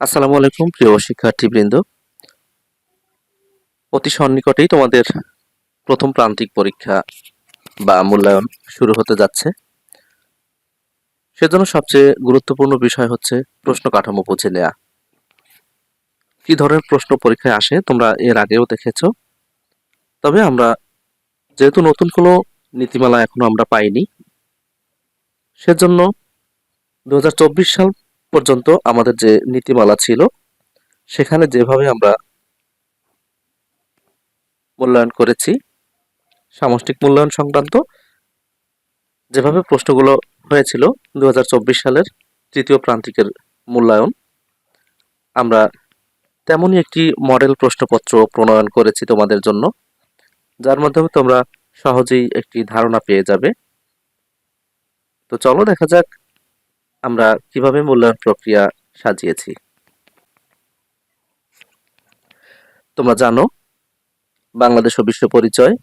আসসালামু আলাইকুম, প্রিয় শিক্ষার্থীবৃন্দ। অতি সন্নিকটেই তোমাদের প্রথম প্রান্তিক পরীক্ষা বা মূল্যায়ন শুরু হতে যাচ্ছে। সেজন্য সবচেয়ে গুরুত্বপূর্ণ বিষয় হচ্ছে প্রশ্ন কাঠামো বুঝে নেওয়া কি ধরনের প্রশ্ন পরীক্ষায় আসে তোমরা এর আগেও দেখেছ। তবে আমরা যেহেতু নতুন কোনো নীতিমালা এখনও আমরা পাইনি, সেজন্য দু হাজার চব্বিশ সাল পর্যন্ত আমাদের যে নীতিমালা ছিল, সেখানে যেভাবে আমরা মূল্যায়ন করেছি, সামষ্টিক মূল্যায়ন সংক্রান্ত, যেভাবে প্রশ্নগুলো হয়েছিল দু হাজার চব্বিশ সালের তৃতীয় প্রান্তিকের মূল্যায়ন, আমরা তেমনই একটি মডেল প্রশ্নপত্র প্রণয়ন করেছি তোমাদের জন্য, যার মাধ্যমে তোমরা সহজেই একটি ধারণা পেয়ে যাবে। তো চলো দেখা যাক আমরা কীভাবে মূল্যায়ন প্রক্রিয়া সাজিয়েছি? তোমরা জানো, বাংলাদেশ ও বিশ্ব পরিচয়,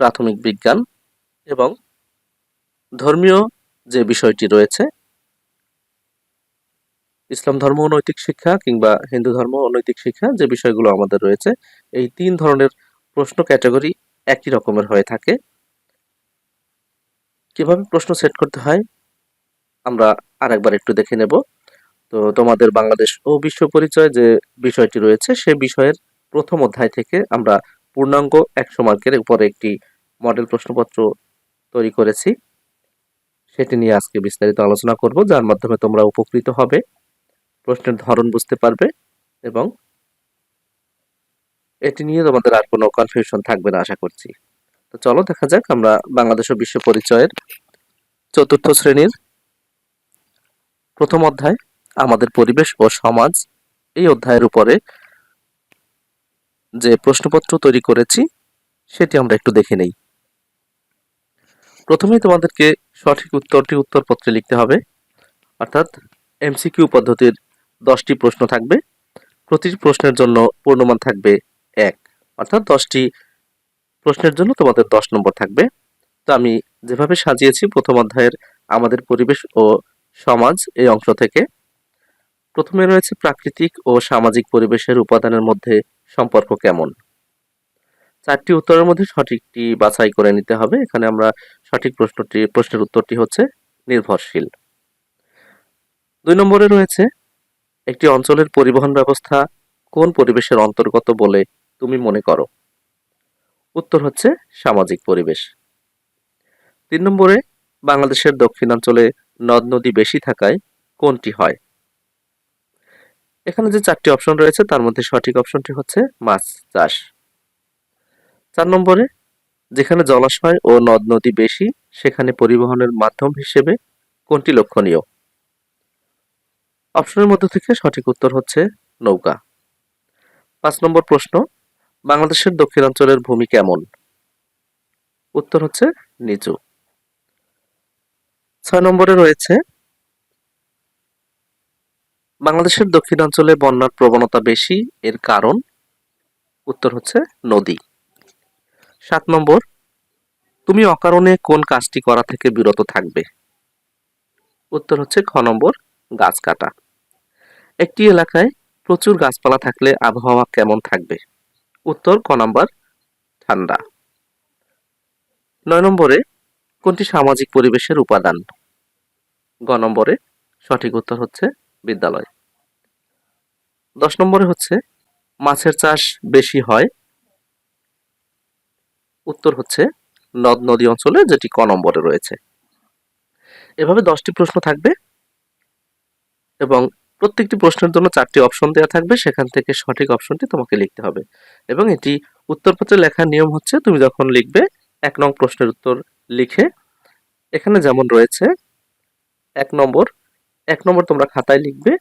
প্রাথমিক বিজ্ঞান এবং ধর্মীয় যে বিষয়টি রয়েছে, ইসলাম ধর্ম ও নৈতিক শিক্ষা কিংবা হিন্দু ধর্ম ও নৈতিক শিক্ষা যে বিষয়গুলো আমাদের রয়েছে, এই তিন ধরনের প্রশ্ন ক্যাটাগরি একই রকমের হয়ে থাকে। কীভাবে প্রশ্ন সেট করতে হয়? আমরা আরেকবার একটু দেখে নেব। তো তোমাদের বাংলাদেশ ও বিশ্ব পরিচয় যে বিষয়টি রয়েছে, সে বিষয়ের প্রথম অধ্যায় থেকে আমরা পূর্ণাঙ্গ একশো মার্কের উপরে একটি মডেল প্রশ্নপত্র তৈরি করেছি। সেটি নিয়ে আজকে বিস্তারিত আলোচনা করব, যার মাধ্যমে তোমরা উপকৃত হবে, প্রশ্নের ধরন বুঝতে পারবে এবং এটি নিয়ে তোমাদের আর কোনো কনফিউশন থাকবে না, আশা করছি। তো চলো দেখা যাক, আমরা বাংলাদেশ ও বিশ্ব পরিচয়ের চতুর্থ শ্রেণির প্রথম অধ্যায়, আমাদের পরিবেশ ও সমাজ। এই অধ্যায়ের উপরে যে প্রশ্নপত্র তৈরি করেছি, সেটি আমরা একটু দেখে নেই। প্রথমেই তোমাদেরকে সঠিক উত্তরটি উত্তরপত্রে লিখতে হবে। অর্থাৎ এমসিকিউ পদ্ধতির দশটি প্রশ্ন থাকবে। প্রতিটি প্রশ্নের জন্য পূর্ণমান থাকবে এক। অর্থাৎ দশটি প্রশ্নের জন্য তোমাদের দশ নম্বর থাকবে। তো আমি যেভাবে সাজিয়েছি, প্রথম অধ্যায়ের আমাদের পরিবেশ ও সমাজ এই অংশ থেকে। প্রথমে রয়েছে প্রাকৃতিক ও সামাজিক পরিবেশের উপাদানের মধ্যে সম্পর্ক কেমন? চারটি উত্তরের মধ্যে সঠিকটি বাছাই করে নিতে হবে। এখানে আমরা সঠিক প্রশ্নটি, প্রশ্নের উত্তরটি হচ্ছে নির্ভরশীল। দুই নম্বরে রয়েছে, একটি অঞ্চলের পরিবহন ব্যবস্থা কোন পরিবেশের অন্তর্গত বলে তুমি মনে করো? উত্তর হচ্ছে সামাজিক পরিবেশ। তিন নম্বরে বাংলাদেশের দক্ষিণাঞ্চলে নদ নদী বেশি থাকায় কোনটি হয়? এখানে যে চারটি অপশন রয়েছে, তার মধ্যে সঠিক অপশনটি হচ্ছে মাছ চাষ। চার নম্বরে, যেখানে জলাশয় ও নদ নদী বেশি, সেখানে পরিবহনের মাধ্যম হিসেবে কোনটি লক্ষণীয়? অপশনের মধ্যে থেকে সঠিক উত্তর হচ্ছে নৌকা। পাঁচ নম্বর প্রশ্ন, বাংলাদেশের দক্ষিণাঞ্চলের ভূমি কেমন? উত্তর হচ্ছে নিচু। ছয় নম্বরে রয়েছে, বাংলাদেশের দক্ষিণাঞ্চলে বন্যার প্রবণতা বেশি, এর কারণ, উত্তর হচ্ছে নদী। সাত নম্বর, তুমি অকারণে কোন কাজটি করা থেকে বিরত থাকবে? উত্তর হচ্ছে খ নম্বর, গাছ কাটা। একটি এলাকায় প্রচুর গাছপালা থাকলে আবহাওয়া কেমন থাকবে? উত্তর ক নম্বর, ঠান্ডা। নয় নম্বরে কোনটি সামাজিক পরিবেশের উপাদান? গ নম্বরে সঠিক উত্তর হচ্ছে বিদ্যালয়। দশ নম্বরে হচ্ছে মাছের চাষ বেশি হয়। উত্তর হচ্ছে নদ নদী অঞ্চলে যেটি ক নম্বরে রয়েছে। এভাবে দশটি প্রশ্ন থাকবে এবং প্রত্যেকটি প্রশ্নের জন্য চারটি অপশন দেওয়া থাকবে, সেখান থেকে সঠিক অপশনটি তোমাকে লিখতে হবে। এবং এটি উত্তরপত্রে লেখার নিয়ম হচ্ছে, তুমি যখন লিখবে, এক নং প্রশ্নের উত্তর লিখে এখানে যেমন রয়েছে, এক নম্বর এক নম্বর তোমরা খাতায় লিখবে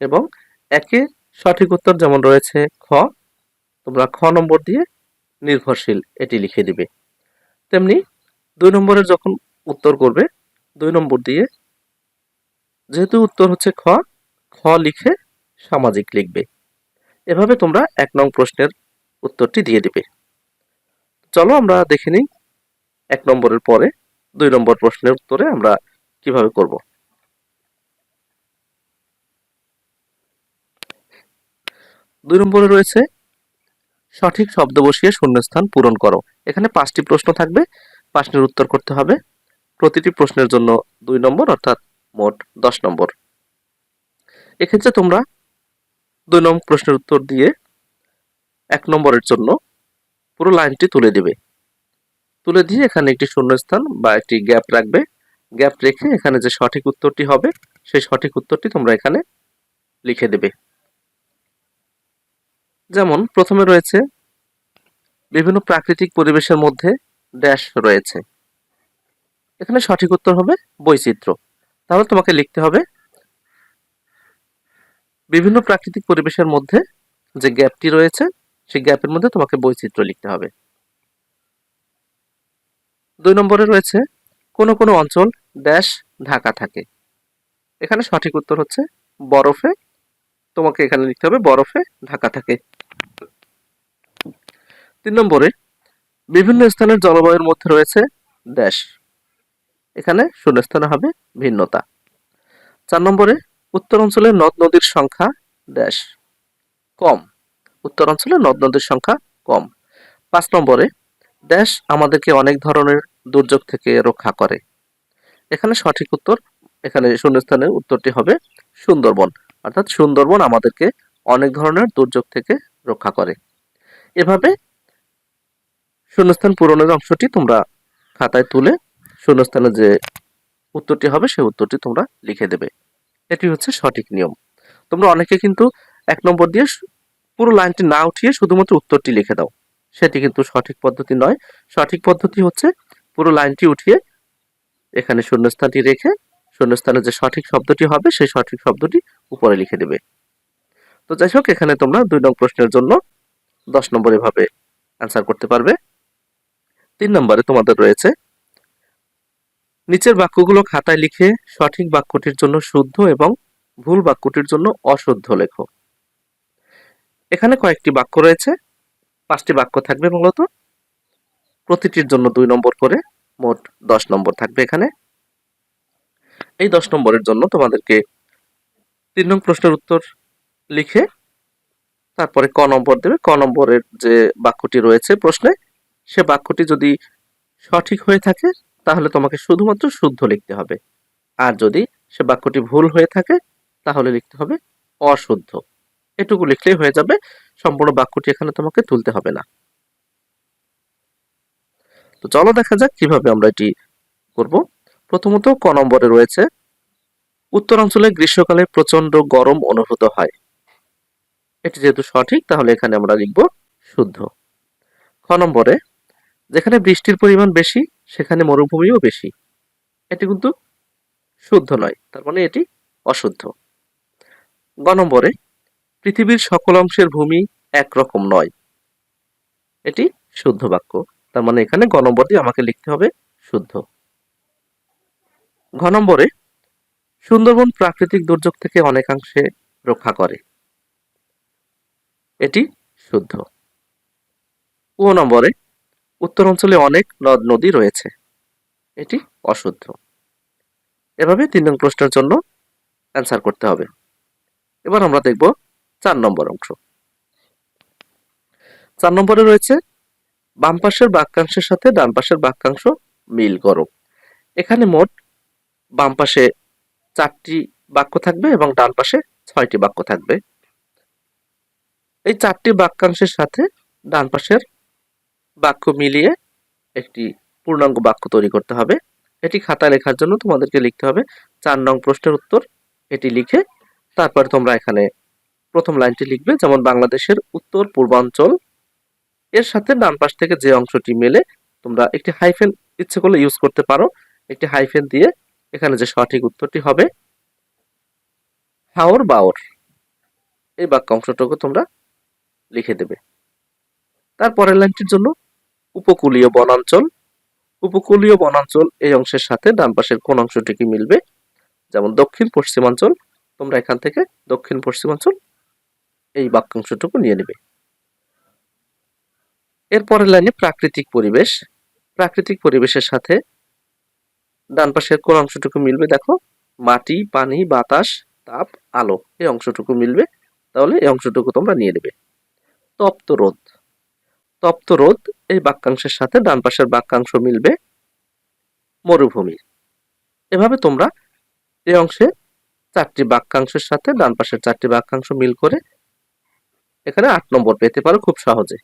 এবং একে সঠিক উত্তর যেমন রয়েছে খ, তোমরা খ নম্বর দিয়ে নির্ভরশীল এটি লিখে দিবে। তেমনি দুই নম্বরের যখন উত্তর করবে, দুই নম্বর দিয়ে যেহেতু উত্তর হচ্ছে খ খ লিখে সামাজিক লিখবে। এভাবে তোমরা এক নং প্রশ্নের উত্তরটি দিয়ে দিবে। চলো আমরা দেখে নিই এক নম্বরের পরে, দুই নম্বর প্রশ্নের উত্তরে আমরা কীভাবে করব? দুই নম্বরে রয়েছে, সঠিক শব্দ বসিয়ে শূন্যস্থান পূরণ করো। এখানে পাঁচটি প্রশ্ন থাকবে, প্রশ্নের উত্তর করতে হবে। প্রতিটি প্রশ্নের জন্য দুই নম্বর, অর্থাৎ মোট দশ নম্বর। এক্ষেত্রে তোমরা দুই নম্বর প্রশ্নের উত্তর দিয়ে এক নম্বরের জন্য পুরো লাইনটি তুলে দেবে। তুলে দিয়ে এখানে একটি শূন্যস্থান বা একটি গ্যাপ রাখবে। গ্যাপ রেখে এখানে যে সঠিক উত্তরটি হবে, সেই সঠিক উত্তরটি তোমরা এখানে লিখে দেবে। যেমন, প্রথমে রয়েছে, বিভিন্ন প্রাকৃতিক পরিবেশের মধ্যে ড্যাশ রয়েছে। এখানে সঠিক উত্তর হবে বৈচিত্র্য। তাহলে তোমাকে লিখতে হবে, বিভিন্ন প্রাকৃতিক পরিবেশের মধ্যে যে গ্যাপটি রয়েছে, সেই গ্যাপের মধ্যে তোমাকে বৈচিত্র্য লিখতে হবে। দুই নম্বরে রয়েছে, কোন কোন অঞ্চল ড্যাশ ঢাকা থাকে। এখানে সঠিক উত্তর হচ্ছে বরফে। তোমাকে এখানে লিখতে হবে বরফে ঢাকা থাকে। তিন নম্বরে, বিভিন্ন স্থানের জলবায়ুর মধ্যে রয়েছে ড্যাশ এখানে শূন্যস্থানে হবে ভিন্নতা। চার নম্বরে, উত্তর অঞ্চলে নদ নদীর সংখ্যা ড্যাশ কম। উত্তর অঞ্চলে নদ নদীর সংখ্যা কম। পাঁচ নম্বরে ড্যাশ আমাদেরকে অনেক ধরনের দুর্যোগ থেকে রক্ষা করে। এখানে সঠিক উত্তর, এখানে শূন্যস্থানের উত্তরটি হবে সুন্দরবন। অর্থাৎ সুন্দরবন আমাদেরকে অনেক ধরনের দুর্যোগ থেকে রক্ষা করে। এভাবে শূন্যস্থান পূরণের অংশটি তোমরা খাতায় তুলে শূন্যস্থানে যে উত্তরটি হবে, সেই উত্তরটি তোমরা লিখে দেবে। এটি হচ্ছে সঠিক নিয়ম। তোমরা অনেকে কিন্তু এক নম্বর দিয়ে পুরো লাইনটি না উঠিয়ে শুধুমাত্র উত্তরটি লিখে দাও। সেটি কিন্তু সঠিক পদ্ধতি নয়। সঠিক পদ্ধতি হচ্ছে পুরো লাইনটি উঠিয়ে এখানে শূন্যস্থানটি রেখে শূন্যস্থানে যে সঠিক শব্দটি হবে, সেই সঠিক শব্দটি উপরে লিখে দেবে। তো যাই হোক, এখানে তোমরা দুই নং প্রশ্নের জন্য দশ নম্বর এভাবে অ্যান্সার করতে পারবে। তিন নম্বরে তোমাদের রয়েছে, নিচের বাক্যগুলো খাতায় লিখে সঠিক বাক্যটির জন্য শুদ্ধ এবং ভুল বাক্যটির জন্য অশুদ্ধ লেখো। এখানে কয়েকটি বাক্য রয়েছে পাঁচটি বাক্য থাকবে মূলত। প্রতিটির জন্য দুই নম্বর করে মোট দশ নম্বর থাকবে এখানে। এই দশ নম্বরের জন্য তোমাদেরকে তিন নং প্রশ্নের উত্তর লিখে তারপরে ক নম্বর দেবে। ক নম্বরের যে বাক্যটি রয়েছে প্রশ্নে, সে বাক্যটি যদি সঠিক হয়ে থাকে, তাহলে তোমাকে শুধুমাত্র শুদ্ধ লিখতে হবে। আর যদি সে বাক্যটি ভুল হয়ে থাকে, তাহলে লিখতে হবে অশুদ্ধ। এটুকু লিখলেই হয়ে যাবে। সম্পূর্ণ বাক্যটি এখানে তোমাকে তুলতে হবে না। তো চলো দেখা যাক কীভাবে আমরা এটি করব। প্রথমত ক নম্বরে রয়েছে, উত্তরাঞ্চলে গ্রীষ্মকালে প্রচণ্ড গরম অনুভূত হয়। এটি যেহেতু সঠিক, তাহলে এখানে আমরা লিখব শুদ্ধ। খ নম্বরে, যেখানে বৃষ্টির পরিমাণ বেশি, সেখানে মরুভূমিও বেশি। এটি কিন্তু শুদ্ধ নয়, তার মানে এটি অশুদ্ধ। গ নম্বরে পৃথিবীর সকল অংশের ভূমি একরকম নয়। এটি শুদ্ধ বাক্য। তার মানে এখানে গ নম্বর দিয়ে আমাকে লিখতে হবে শুদ্ধ। ঘ নম্বরে, সুন্দরবন প্রাকৃতিক দুর্যোগ থেকে অনেকাংশে রক্ষা করে। এটি শুদ্ধ। ও নম্বরে, উত্তর অঞ্চলে অনেক নদ, নদী রয়েছে। এটি অশুদ্ধ। এভাবে তিন নং প্রশ্নের জন্য অ্যান্সার করতে হবে। এবার আমরা দেখব চার নম্বর অংশ। চার নম্বরে রয়েছে, বাম পাশের বাক্যাংশের সাথে ডান পাশের বাক্যাংশ মিল করো। এখানে মোট বাম পাশে চারটি বাক্য থাকবে এবং ডান পাশে ছয়টি বাক্য থাকবে। এই চারটি বাক্যাংশের সাথে ডান পাশের বাক্য মিলিয়ে একটি পূর্ণাঙ্গ বাক্য তৈরি করতে হবে। এটি খাতা লেখার জন্য তোমাদেরকে লিখতে হবে। চার নং প্রশ্নের উত্তর এটি লিখে তারপর তোমরা এখানে প্রথম লাইনটি লিখবে, যেমন বাংলাদেশের উত্তর, পূর্বাঞ্চল। এর সাথে ডান পাশ থেকে যে অংশটি মেলে, তোমরা একটি হাইফেন ইচ্ছে করলে ইউজ করতে পারো। একটি হাইফেন দিয়ে এখানে যে সঠিক উত্তরটি হবে, হাওর বাওর। এই বাক্যাংশটুকু তোমরা লিখে দেবে। তারপরের লাইনটির জন্য উপকূলীয় বনাঞ্চল। উপকূলীয় বনাঞ্চল এই অংশের সাথে ডান পাশের কোন অংশটিকে মিলবে, যেমন দক্ষিণ পশ্চিমাঞ্চল তোমরা এখান থেকে দক্ষিণ পশ্চিমাঞ্চল এই বাক্যাংশটুকু নিয়ে নেবে। এরপরের লাইনে প্রাকৃতিক পরিবেশ। প্রাকৃতিক পরিবেশের সাথে ডান পাশের কোন অংশটুকু মিলবে? দেখো, মাটি, পানি, বাতাস, তাপ, আলো, এই অংশটুকু মিলবে। তাহলে এই অংশটুকু তোমরা নিয়ে নেবে। তপ্ত রোদ। তপ্ত রোদ, এই বাক্যাংশের সাথে ডান পাশের বাক্যাংশ মিলবে মরুভূমি এভাবে তোমরা এই অংশে চারটি বাক্যাংশের সাথে ডান পাশের চারটি বাক্যাংশ মিল করে এখানে আট নম্বর পেতে পারো খুব সহজে।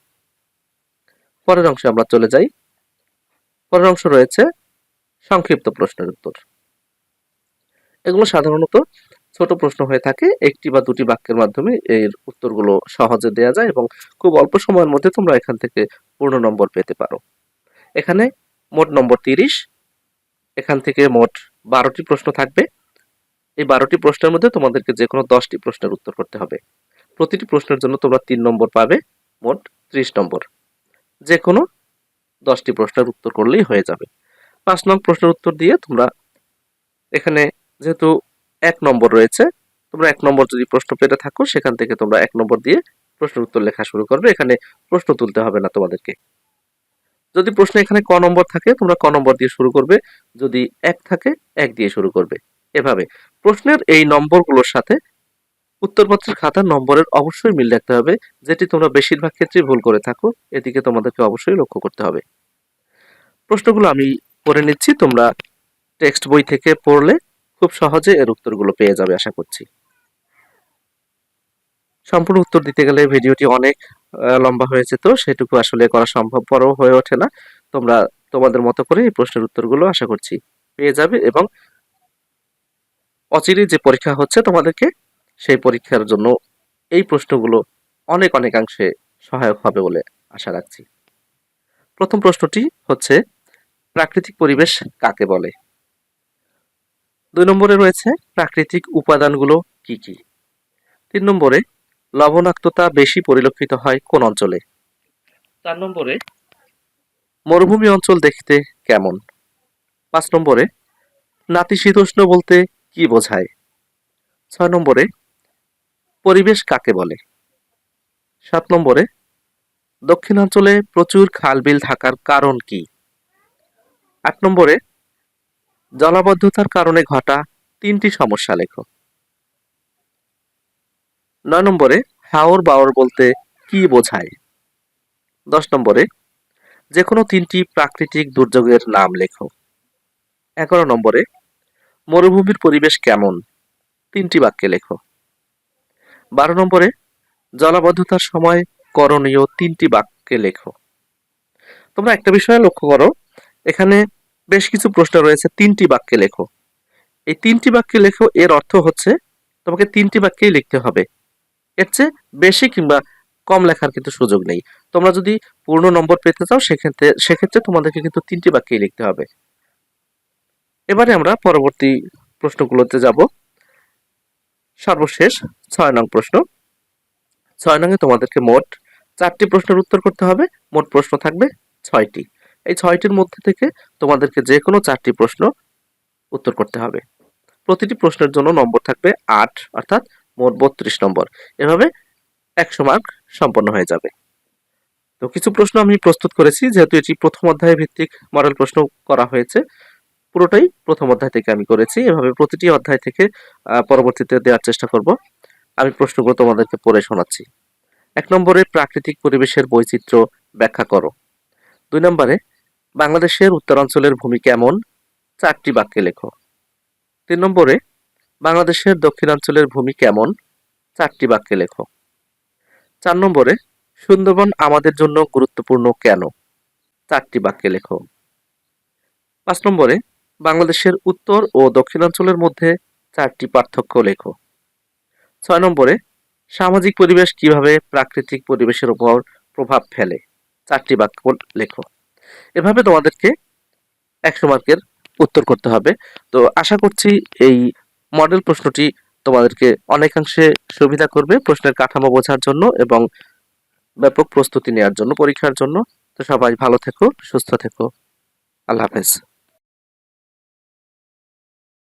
পরের অংশে আমরা চলে যাই। পরের অংশ রয়েছে সংক্ষিপ্ত প্রশ্নের উত্তর। এগুলো সাধারণত ছোট প্রশ্ন হয়ে থাকে, একটি বা দুটি বাক্যের মাধ্যমে এর উত্তরগুলো সহজে দেয়া যায় এবং খুব অল্প সময়ের মধ্যে তোমরা এখান থেকে পূর্ণ নম্বর পেতে পারো। এখানে মোট নম্বর তিরিশ, এখান থেকে মোট বারোটি প্রশ্ন থাকবে। এই বারোটি প্রশ্নের মধ্যে তোমাদেরকে যে কোনো দশটি প্রশ্নের উত্তর করতে হবে। প্রতিটি প্রশ্নের জন্য তোমরা তিন নম্বর পাবে, মোট ত্রিশ নম্বর। যে কোনো দশটি প্রশ্নের উত্তর করলেই হয়ে যাবে। পাঁচ নং প্রশ্নের উত্তর দিয়ে তোমরা এখানে যেহেতু এক নম্বর রয়েছে, তোমরা এক নম্বর যদি প্রশ্ন পেতে থাকো, সেখান থেকে তোমরা এক নম্বর দিয়ে প্রশ্নের উত্তর লেখা শুরু করবে। এখানে প্রশ্ন তুলতে হবে না তোমাদেরকে। যদি প্রশ্ন এখানে ক নম্বর থাকে, তোমরা ক নম্বর দিয়ে শুরু করবে। যদি এক থাকে, এক দিয়ে শুরু করবে। এভাবে প্রশ্নের এই নম্বরগুলোর সাথে উত্তরপত্রের খাতার নম্বরের অবশ্যই মিল রাখতে হবে, যেটি তোমরা বেশিরভাগ ক্ষেত্রেই ভুল করে থাকো, এদিকে তোমাদেরকে অবশ্যই লক্ষ্য করতে হবে। প্রশ্নগুলো আমি পড়ে নিচ্ছি, তোমরা টেক্সট বই থেকে পড়লে খুব সহজে এর উত্তরগুলো পেয়ে যাবে, আশা করছি। সম্পূর্ণ উত্তর দিতে গেলে ভিডিওটি অনেক লম্বা হয়েছে তো, সেটুকু আসলে করা সম্ভবপরও হয়ে ওঠে না। তোমরা তোমাদের মতো করে এই প্রশ্নের উত্তরগুলো আশা করছি পেয়ে যাবে এবং অচিরে যে পরীক্ষা হচ্ছে তোমাদেরকে সেই পরীক্ষার জন্য এই প্রশ্নগুলো অনেক অনেকাংশে সহায়ক হবে বলে আশা রাখছি। প্রথম প্রশ্নটি হচ্ছে, প্রাকৃতিক পরিবেশ কাকে বলে? দুই নম্বরে রয়েছে, প্রাকৃতিক উপাদানগুলো কি কি? তিন নম্বরে, লবণাক্ততা বেশি পরিলক্ষিত হয় কোন অঞ্চলে? চার নম্বরে, মরুভূমি অঞ্চল দেখতে কেমন? পাঁচ নম্বরে, নাতিশীতোষ্ণ বলতে কি বোঝায়? ছয় নম্বরে পরিবেশ কাকে বলে? সাত নম্বরে, দক্ষিণাঞ্চলে প্রচুর খালবিল থাকার কারণ কি? আট নম্বরে, জলাবদ্ধতার কারণে ঘটা তিনটি সমস্যা লেখো। নয় নম্বরে, হাওর বাওর বলতে কি বোঝায়? দশ নম্বরে যে কোনো তিনটি প্রাকৃতিক দুর্যোগের নাম লেখো। এগারো নম্বরে, মরুভূমির পরিবেশ কেমন? তিনটি বাক্যে লেখো। বারো নম্বরে, জলাবদ্ধতার সময় করণীয় তিনটি বাক্যে লেখো। তোমরা একটা বিষয়ে লক্ষ্য করো, এখানে বেশ কিছু প্রশ্ন রয়েছে, তিনটি বাক্যে লেখো। এই তিনটি বাক্যে লেখো, এর অর্থ হচ্ছে তোমাকে তিনটি বাক্যেই লিখতে হবে। এর চেয়ে বেশি কিংবা কম লেখার কিন্তু সুযোগ নেই। তোমরা যদি পূর্ণ নম্বর পেতে চাও, সেক্ষেত্রে সেক্ষেত্রে তোমাদেরকে কিন্তু তিনটি বাক্যেই লিখতে হবে। এবারে আমরা পরবর্তী প্রশ্নগুলোতে যাব। সর্বশেষ ছয় নং প্রশ্ন। ছয় নঙে তোমাদেরকে মোট চারটি প্রশ্নের উত্তর করতে হবে। মোট প্রশ্ন থাকবে ছয়টি। এই ছয়টির মধ্যে থেকে তোমাদেরকে যে কোনো চারটি প্রশ্ন উত্তর করতে হবে। প্রতিটি প্রশ্নের জন্য নম্বর থাকবে আট, অর্থাৎ মোট বত্রিশ নম্বর। এভাবে একশো মার্ক সম্পন্ন হয়ে যাবে। তো কিছু প্রশ্ন আমি প্রস্তুত করেছি, যেহেতু এটি প্রথম অধ্যায় ভিত্তিক মডেল প্রশ্ন করা হয়েছে। পুরোটাই প্রথম অধ্যায় থেকে আমি করেছি। এভাবে প্রতিটি অধ্যায় থেকে পরবর্তীতে দেওয়ার চেষ্টা করব। আমি প্রশ্নগুলো তোমাদেরকে পড়ে শোনাচ্ছি। এক নম্বরে, প্রাকৃতিক পরিবেশের বৈচিত্র্য ব্যাখ্যা করো। দুই নম্বরে, বাংলাদেশের উত্তরাঞ্চলের ভূমি কেমন? চারটি বাক্যে লেখো। তিন নম্বরে, বাংলাদেশের দক্ষিণাঞ্চলের ভূমি কেমন? চারটি বাক্যে লেখো। চার নম্বরে, সুন্দরবন আমাদের জন্য গুরুত্বপূর্ণ কেন? চারটি বাক্যে লেখো। পাঁচ নম্বরে বাংলাদেশের উত্তর ও দক্ষিণাঞ্চলের মধ্যে চারটি পার্থক্য লেখো। ছয় নম্বরে, সামাজিক পরিবেশ কীভাবে প্রাকৃতিক পরিবেশের উপর প্রভাব ফেলে? চারটি বাক্য লেখো। এভাবে তোমাদেরকে একশো মার্কের উত্তর করতে হবে। তো আশা করছি এই মডেল প্রশ্নটি তোমাদেরকে অনেকাংশে সুবিধা করবে প্রশ্নের কাঠামো বোঝার জন্য এবং ব্যাপক প্রস্তুতি নেওয়ার জন্য, পরীক্ষার জন্য। তো সবাই ভালো থেকো, সুস্থ থেকো। আল্লাহ হাফেজ।